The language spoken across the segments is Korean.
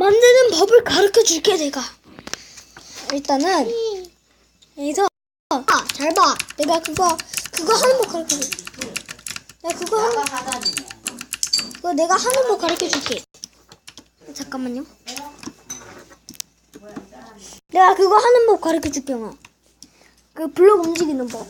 만드는 법을 가르쳐 줄게 내가. 일단은 여기서 아, 잘 봐. 내가 그거 그거 하는 법 가르쳐 줄게. 내가 그거 하는. 그거 내가 하는 법 가르쳐 줄게. 잠깐만요. 내가 그거 하는 법 가르쳐 줄게, 영아. 그 블록 움직이는 법.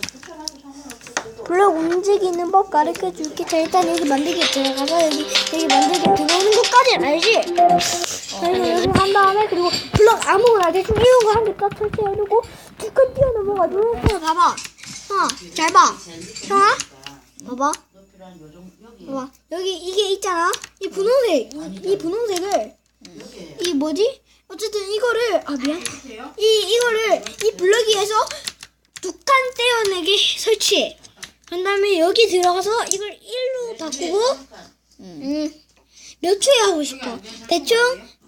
블록 움직이는 법 가르쳐 줄게. 자, 일단 여기 만들기 들어가서 여기, 여기 만들기 들어오는 것까지는 알지? 그리고 여기 한 다음에, 그리고 블록 아무거나 대충 이런 거 한개 딱 설치해두고, 두 칸 뛰어넘어가지고, 형아, 봐봐. 형아, 잘 봐. 형아, 봐봐. 봐봐. 여기 이게 있잖아. 이 분홍색, 이, 이 분홍색을, 이 뭐지? 어쨌든 이거를, 아, 미안. 이, 이거를 이 블럭 위에서 두 칸 떼어내게 설치해. 그 다음에 여기 들어가서 이걸 1로 바꾸고, 음, 몇 초에 하고 싶어. 대충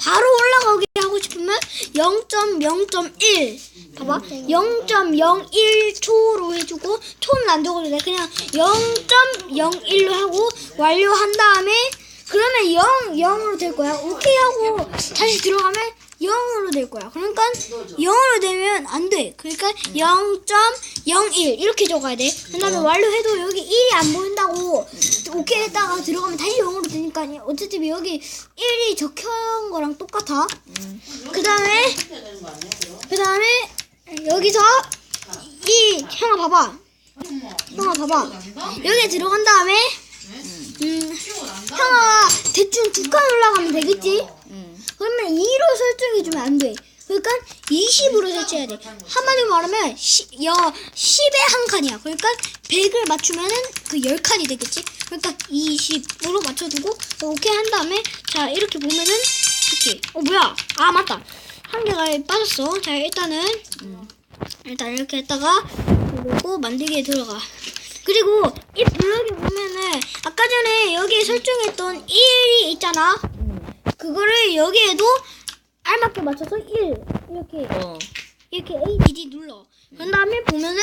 바로 올라가게 하고 싶으면 0.0.1. 봐봐. 0.01초로 해주고, 초는 안 적어도 돼. 그냥 0.01로 하고, 완료한 다음에, 그러면 0, 0으로 될 거야. 오케이 하고, 다시 들어가면 0으로 될 거야. 그러니까 0으로 되면 안 돼. 그러니까 0.01 이렇게 적어야 돼. 그 다음에 완료해도 여기 1이 안 보인다고 오케이 했다가 들어가면 다시 0으로 되니까 어쨌든 여기 1이 적혀온 거랑 똑같아. 그 다음에 그 다음에 여기서 이 형아 봐봐. 형아 봐봐. 여기 들어간 다음에 음 형아 대충 두 칸 올라가면 되겠지? 그러면 2로 설정해주면 안 돼. 그러니까 20으로 설치해야 돼. 한마디로 말하면 시, 여, 10에 한 칸이야. 그러니까 100을 맞추면은 그 10칸이 되겠지? 그러니까 20으로 맞춰두고 오케이 한 다음에 자 이렇게 보면은 이렇게 어 뭐야? 아 맞다. 한 개가 빠졌어. 자 일단은 일단 이렇게 했다가 그리고 만들기에 들어가. 그리고 이 블럭에 보면은 아까 전에 여기에 설정했던 1이 있잖아. 그거를 여기에도 알맞게 맞춰서 1 이렇게 어. 이렇게 A, D, D 눌러. 그 다음에 보면은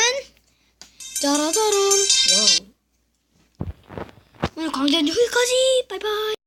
짜라짜란 와우. 오늘 광대한 여기까지 바이바이